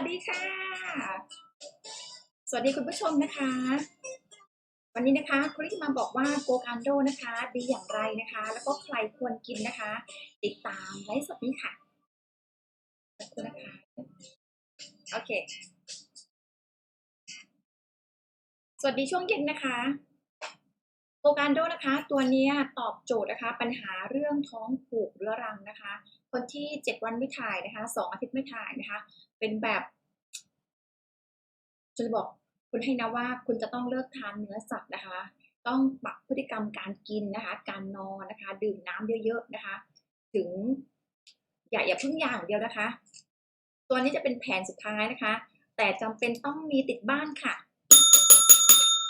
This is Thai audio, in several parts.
วัสดีค่ะ สวัสดีคุณผู้ชมนะคะ วันนี้นะคะคุณลิมาบอกว่าโกการโดนะคะ ดีอย่างไรนะคะ แล้วก็ใครควรกินนะคะ ติดตามไลฟ์สดนี้ค่ะขอบคุณนะคะโอเค สวัสดีช่วงเย็นนะคะ โกการโดนะคะ ตัวนี้ตอบโจทย์นะคะ ปัญหาเรื่องท้องผูกเรื้อรังนะคะ คนที่เจ็ดวันไม่ถ่ายนะคะสองอาทิตย์ไม่ถ่ายนะคะ เป็นแบบจะบอกคุณให้นะว่าคุณจะต้องเลิกทานเนื้อสัตว์นะคะ ต้องปรับพฤติกรรมการกินนะคะ การนอนนะคะ ดื่มน้ำเยอะๆนะคะ ถึงอย่าอย่าเพึ่งอย่างเดียวนะคะ ตัวนี้จะเป็นแผนสุดท้ายนะคะ แต่จำเป็นต้องมีติดบ้านค่ะ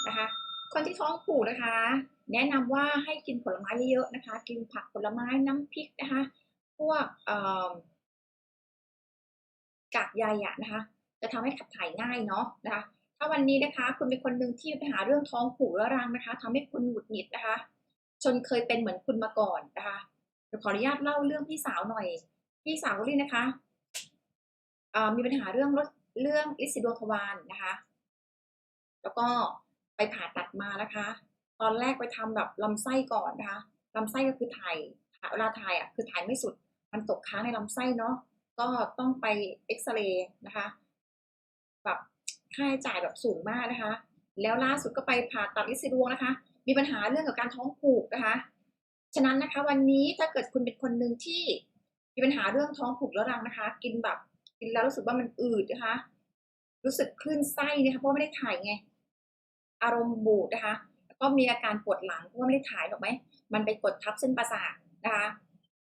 นะคะ คนที่ท้องผูกนะคะ แนะนำว่าให้กินผลไม้เยอะๆนะคะ กินผักผลไม้น้ำพริกนะคะ พวกเกากใยอะนะคะ จะทำให้ขับถ่ายง่ายเนาะนะคะ ถ้าวันนี้นะคะ คุณเป็นคนหนึ่งที่มีปัญหาเรื่องท้องผูกเรื้อรังนะคะทำให้คุณหงุดหงิดนะคะชนเคยเป็นเหมือนคุณมาก่อนนะคะเดี๋ยวขออนุญาตเล่าเรื่องพี่สาวหน่อย พี่สาวลี่นะคะมีปัญหาเรื่องรถเรื่องลิซิโดทวารนะคะ แล้วก็ ไปผ่าตัดมานะคะ ตอนแรกไปทำแบบลำไส้ก่อนนะคะลำไส้ก็คือถ่ายเวลาถ่ายอะคือถ่ายไม่สุด มันตกค้างในลำไส้เนาะก็ต้องไปเอ็กซเรย์นะคะแบบค่าใช้จ่ายแบบสูงมากนะคะ แล้วล่าสุดก็ไปผ่าตัดลิซิดวงนะคะ มีปัญหาเรื่องกับการท้องผูกนะคะ ฉะนั้นนะคะวันนี้ถ้าเกิดคุณเป็นคนหนึ่งที่มีปัญหาเรื่องท้องผูกแล้วรังนะคะ กินแบบกินแล้วรู้สึกว่ามันอืดนะคะ รู้สึกคลื่นไส้นะคะเพราะไม่ได้ถ่ายไง อารมณ์บูดนะคะแล้วก็มีอาการปวดหลังเพราะว่าไม่ได้ถ่ายหรอกไหมมันไปกดทับเส้นประสาทนะคะ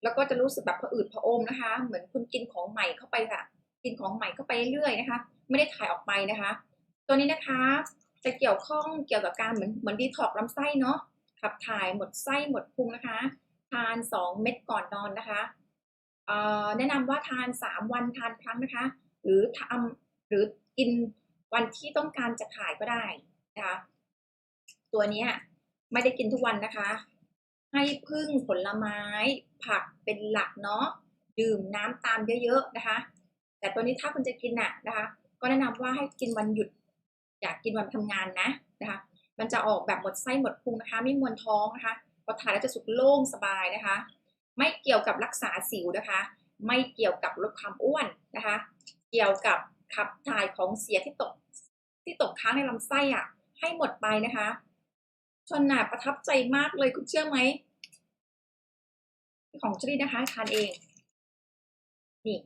แล้วก็จะรู้สึกแบบผะอืดผะอมนะคะ เหมือนคุณกินของใหม่เข้าไปค่ะ กินของใหม่เข้าไปเรื่อยๆนะคะ ไม่ได้ถ่ายออกไปนะคะ ตัวนี้นะคะจะเกี่ยวข้องเกี่ยวกับการเหมือนเหมือนดีท็อกลำไส้เนาะขับถ่ายหมดไส้หมดพุงนะคะทาน 2 เม็ดก่อนนอนนะคะเอ่อแนะนำว่าทาน 3 วันทานครั้งนะคะ หรือทำหรือกินวันที่ต้องการจะถ่ายก็ได้ นะคะตัวนี้ไม่ได้กินทุกวันนะคะ ให้พึ่งผลไม้ผักเป็นหลักเนาะดื่มน้ำตามเยอะๆนะคะ แต่ตัวนี้ถ้าคุณจะกินน่ะนะคะ ก็แนะนำว่าให้กินวันหยุด อยากกินวันทำงานนะนะคะ มันจะออกแบบหมดไส้หมดพุงนะคะ ไม่มวนท้องนะคะพอทานแล้วจะสุกโล่งสบายนะคะ ไม่เกี่ยวกับรักษาสิวนะคะ ไม่เกี่ยวกับลดความอ้วนนะคะ เกี่ยวกับขับถ่ายของเสียที่ตกที่ตกค้างในลำไส้อะ ให้หมดไปนะคะชนน่ะประทับใจมากเลยคุณเชื่อไหม ของชลีนะคะทานเอง นี่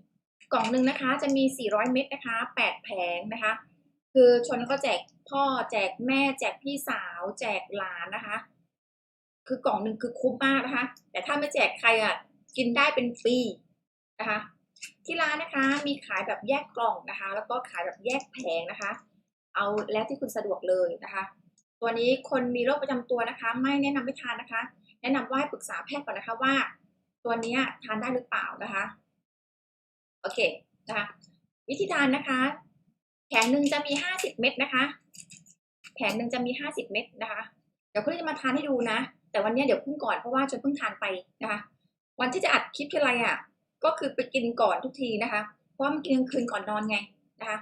กล่องหนึ่งนะคะ จะมี 400 เม็ดนะคะ8แผงนะคะ คือชนก็แจกพ่อแจกแม่แจกพี่สาว แจกหลานนะคะ คือกล่องหนึ่งคือคุ้มมากนะคะ แต่ถ้าไม่แจกใครอะกินได้เป็นฟรีนะคะ ที่ร้านนะคะมีขายแบบแยกกล่องนะคะ แล้วก็ขายแบบแยกแผงนะคะ เอาแล้วที่คุณสะดวกเลยนะคะ ตัวนี้คนมีโรคประจำตัวนะคะ ไม่แนะนำให้ทานนะคะ แนะนำว่าให้ปรึกษาแพทย์ก่อนนะคะว่า ตัวนี้ทานได้หรือเปล่านะคะโอเคนะคะวิธีทานนะคะแผงหนึ่งจะมีห้าสิบเม็ดนะคะ แผงหนึ่งจะมีห้าสิบเม็ดนะคะ เดี๋ยวคุณจะมาทานให้ดูนะ แต่วันนี้เดี๋ยวพิ่งก่อนเพราะว่าจนเพิ่งทานไปนะคะ วันที่จะอัดคลิปทีไรอะ ก็คือไปกินก่อนทุกทีนะคะ เพราะมันกินกลางคืนก่อนนอนไงนะคะ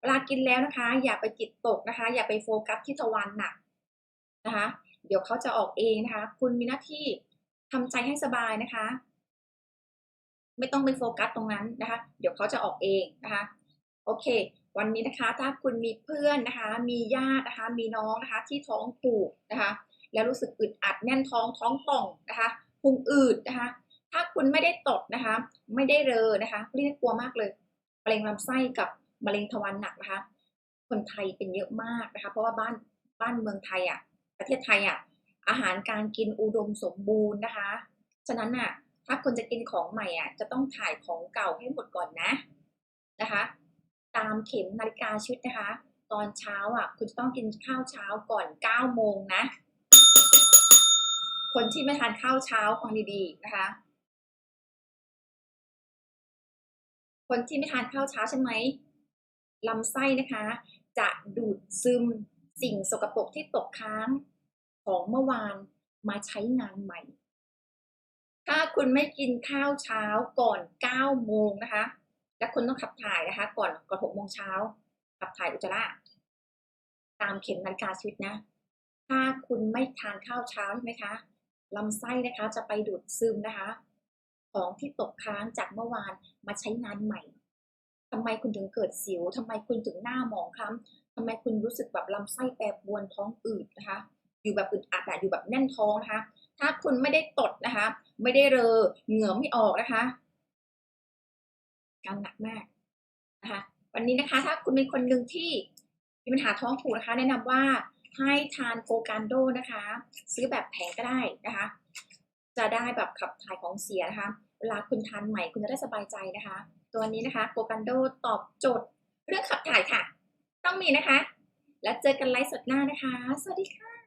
เวลากินแล้วนะคะ อย่าไปจิตตกนะคะ อย่าไปโฟกัสที่ทวารหนักนะคะ เดี๋ยวเขาจะออกเองนะคะ คุณมีหน้าที่ทำใจให้สบายนะคะ ไม่ต้องไปโฟกัสตรงนั้นนะคะ เดี๋ยวเขาจะออกเองนะคะ โอเค วันนี้นะคะ ถ้าคุณมีเพื่อนนะคะ มีญาตินะคะ มีน้องนะคะ ที่ท้องผูกนะคะ แล้วรู้สึกอึดอัดแน่นท้องท้องป่องนะคะพุงอืดนะคะ ถ้าคุณไม่ได้ตดนะคะ ไม่ได้เรอนะคะเรียกกลัวมากเลยมะเร็งลำไส้กับ มะเร็งทวารหนักนะคะ คนไทยเป็นเยอะมากนะคะ เพราะว่าบ้านบ้านเมืองไทยอะ ประเทศไทยอะ อาหารการกินอุดมสมบูรณ์นะคะ ฉะนั้นอะ ถ้าคนจะกินของใหม่อะ จะต้องถ่ายของเก่าให้หมดก่อนนะนะคะ ตามเข็มนาฬิกาชีวิตนะคะ ตอนเช้าอะ คุณจะต้องกินข้าวเช้าก่อน9โมงนะ คนที่ไม่ทานข้าวเช้าฟังดีๆนะคะคนที่ไม่ทานข้าวเช้าใช่ไหม ลำไส้นะคะ จะดูดซึมสิ่งสกปรกที่ตกค้างของเมื่อวานมาใช้งานใหม่ ถ้าคุณไม่กินข้าวเช้าก่อน 9 โมงนะคะ และคุณต้องขับถ่ายนะคะ ก่อนก่อนหกโมงเช้าขับถ่ายอุจจาระตามเข็มนาฬิกาชีวิตนะ ถ้าคุณไม่ทานข้าวเช้าใช่ไหมคะลำไส้นะคะจะไปดูดซึมนะคะ ของที่ตกค้างจากเมื่อวานมาใช้งานใหม่ ทำไมคุณถึงเกิดสิวทำไมคุณถึงหน้าหมองคล้ำทำไมคุณรู้สึกแบบลำไส้แปรปรวนท้องอืดนะคะ อยู่แบบอึดอัดอะอยู่แบบแน่นท้องนะคะ ถ้าคุณไม่ได้ตดนะคะ ไม่ได้เรอเหงื่อไม่ออกนะคะการหนักมากนะคะวันนี้นะคะ ถ้าคุณเป็นคนหนึ่งที่มีปัญหาท้องผูกนะคะ แนะนำว่าให้ทานโกการโดนะคะ ซื้อแบบแผงก็ได้นะคะ จะได้แบบขับถ่ายของเสียนะคะ เวลาคุณทานใหม่คุณจะได้สบายใจนะคะ ตัวนี้นะคะโปกันโดตอบโจทย์เรื่องขับถ่ายค่ะ ต้องมีนะคะ แล้วเจอกันไลฟ์สดหน้านะคะ สวัสดีค่ะ